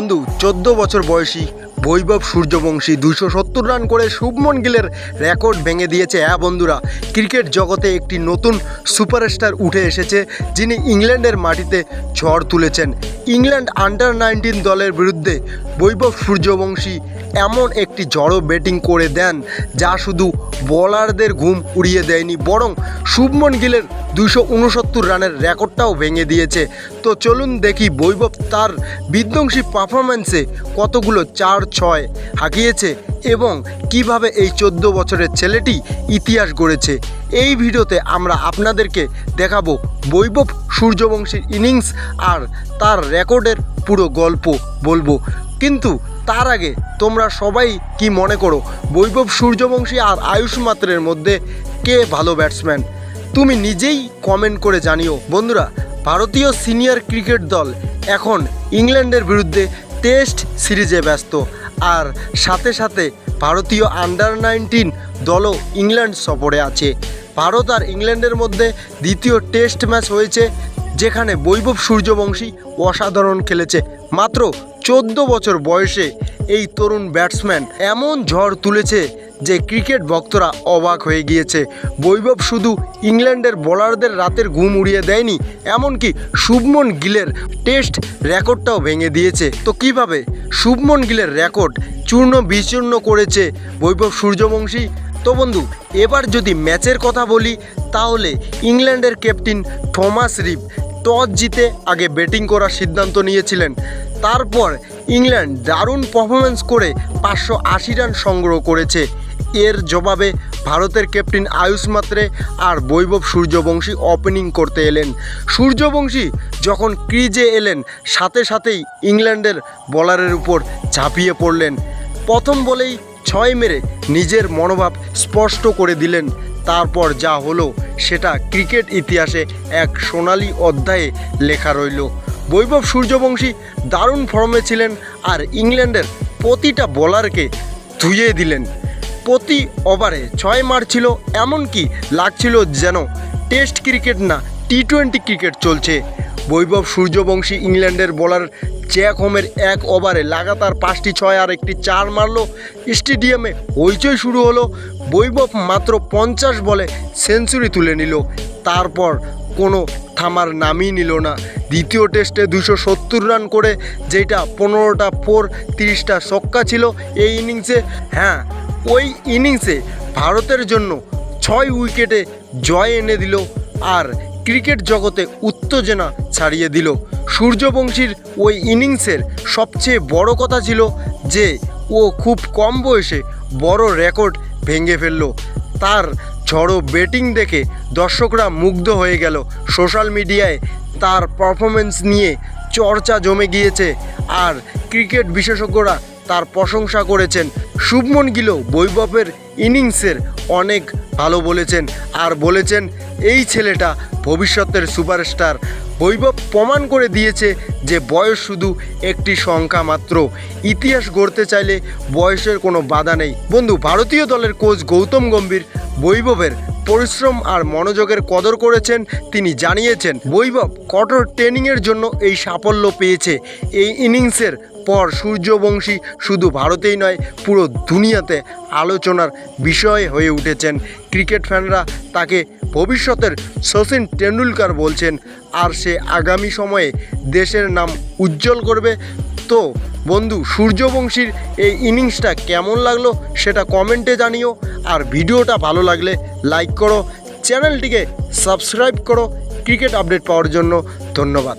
বন্ধু চোদ্দ বছর বয়সী বৈভব সূর্যবংশী দুশো সত্তর রান করে শুভমন গিলের রেকর্ড ভেঙে দিয়েছে হ্যাঁ বন্ধুরা। ক্রিকেট জগতে একটি নতুন সুপারস্টার উঠে এসেছে, যিনি ইংল্যান্ডের মাটিতে ঝড় তুলেছেন। ইংল্যান্ড আন্ডার নাইনটিন দলের বিরুদ্ধে বৈভব সূর্যবংশী এমন একটি জড়ো ব্যাটিং করে দেন, যা শুধু বলারদের ঘুম উড়িয়ে দেয়নি, বরং শুভমন গিলের দুশো উনসত্তর রানের রেকর্ডটাও ভেঙে দিয়েছে। তো চলুন দেখি বৈভব তার বিধ্বংসী পারফরম্যান্সে কতগুলো চার ছয় হাঁকিয়েছে এবং কীভাবে এই চোদ্দ বছরের ছেলেটি ইতিহাস গড়েছে। এই ভিডিওতে আমরা আপনাদেরকে দেখাবো বৈভব সূর্যবংশীর ইনিংস আর তার রেকর্ডের পুরো গল্প বলব। কিন্তু তার আগে তোমরা সবাই কি মনে করো, বৈভব সূর্যবংশী আর আয়ুষ মাত্রের মধ্যে কে ভালো ব্যাটসম্যান তুমি নিজেই কমেন্ট করে জানিও। বন্ধুরা, ভারতীয় সিনিয়র ক্রিকেট দল এখন ইংল্যান্ডের বিরুদ্ধে টেস্ট সিরিজে ব্যস্ত। আর সাথে সাথে ভারতীয় আন্ডার নাইনটিন দলও ইংল্যান্ড সফরে আছে। ভারত আর ইংল্যান্ডের মধ্যে দ্বিতীয় টেস্ট ম্যাচ হয়েছে, যেখানে বৈভব সূর্যবংশী অসাধারণ খেলেছে। মাত্র চোদ্দ বছর বয়সে এই তরুণ ব্যাটসম্যান এমন ঝড় তুলেছে যে ক্রিকেট ভক্তরা অবাক হয়ে গিয়েছে। বৈভব শুধু ইংল্যান্ডের বোলারদের রাতের ঘুম উড়িয়ে দেয়নি, এমনকি শুভমন গিলের টেস্ট রেকর্ডটাও ভেঙে দিয়েছে। তো কীভাবে শুভমন গিলের রেকর্ড চূর্ণ বিচূর্ণ করেছে বৈভব সূর্যবংশী? তো বন্ধু, এবার যদি ম্যাচের কথা বলি, তাহলে ইংল্যান্ডের ক্যাপ্টেন থমাস রিভ টস জিতে আগে ব্যাটিং করার সিদ্ধান্ত নিয়েছিলেন। তারপর ইংল্যান্ড দারুণ পারফরমেন্স করে পাঁচশো আশি রান সংগ্রহ করেছে। এর জবাবে ভারতের ক্যাপ্টেন আয়ুষ মাত্রে আর বৈভব সূর্যবংশী ওপেনিং করতে এলেন। সূর্যবংশী যখন ক্রিজে এলেন, সাথে সাথেই ইংল্যান্ডের বলারের উপর ঝাঁপিয়ে পড়লেন। প্রথম বলেই ছয় মেরে নিজের মনোভাব স্পষ্ট করে দিলেন তারপর যা হলো সেটা ক্রিকেট ইতিহাসে এক সোনালি অধ্যায়ে লেখা রইল। বৈভব সূর্যবংশী দারুণ ফর্মে ছিলেন আর ইংল্যান্ডের প্রতিটা বোলারকে ধুয়ে দিলেন। প্রতি ওভারে ছয় মারছিল এমনকি লাগছিল যেন টেস্ট ক্রিকেট না, টি টোয়েন্টি ক্রিকেট চলছে। বৈভব সূর্যবংশী ইংল্যান্ডের বোলার জ্যাক হোমের এক ওভারে লাগাতার পাঁচটি ছয় আর একটি চার মারলো। স্টেডিয়ামে হইচই শুরু হলো। বৈভব মাত্র পঞ্চাশ বলে সেঞ্চুরি তুলে নিল। তারপর কোনো থামার নামই নিল না। দ্বিতীয় টেস্টে দুশো সত্তর রান করে যেটা পনেরোটা ফোর, তিরিশটা ছক্কা ছিল এই ইনিংসে। হ্যাঁ ওই ইনিংসে ভারতের জন্য ছয় উইকেটে জয় এনে দিল। আর ক্রিকেট জগতে উত্তেজনা ছাড়িয়ে দিল। সূর্যবংশীর ওই ইনিংসের সবচেয়ে বড় কথা ছিল যে, ও খুব কম বয়সে বড় রেকর্ড ভেঙে ফেলল। তার ঝড়ো ব্যাটিং দেখে দর্শকরা মুগ্ধ হয়ে গেল সোশ্যাল মিডিয়ায়। তার পারফরমেন্স নিয়ে চর্চা জমে গিয়েছে। আর ক্রিকেট বিশেষজ্ঞরা তার প্রশংসা করেছেন। শুভমন গিলও বৈভবের ইনিংসের অনেক ভালো বলেছেন আর বলেছেন, এই ছেলেটা ভবিষ্যতের সুপারস্টার। বৈভব প্রমাণ করে দিয়েছে যে বয়স শুধু একটি সংখ্যা মাত্র। ইতিহাস গড়তে চাইলে বয়সের কোনো বাধা নেই। বন্ধু, ভারতীয় দলের কোচ গৌতম গম্ভীর বৈভবের পরিশ্রম আর মনোযোগের কদর করেছেন, তিনি জানিয়েছেন, বৈভব কঠোর ট্রেনিংয়ের জন্য এই সাফল্য পেয়েছে। এই ইনিংসের পর সূর্যবংশী শুধু ভারতেই নয়, পুরো দুনিয়াতে আলোচনার বিষয় হয়ে উঠেছেন। ক্রিকেট ফ্যানরা তাকে ভবিষ্যতের সচিন টেন্ডুলকার বলছেন, আর সে আগামী সময়ে দেশের নাম উজ্জ্বল করবে। তো বন্ধু, সূর্যবংশীর এই ইনিংসটা কেমন লাগল সেটা কমেন্টে জানিও। আর ভিডিওটা ভালো লাগলে লাইক করো চ্যানেলটিকে সাবস্ক্রাইব করো ক্রিকেট আপডেট পাওয়ার জন্য ধন্যবাদ।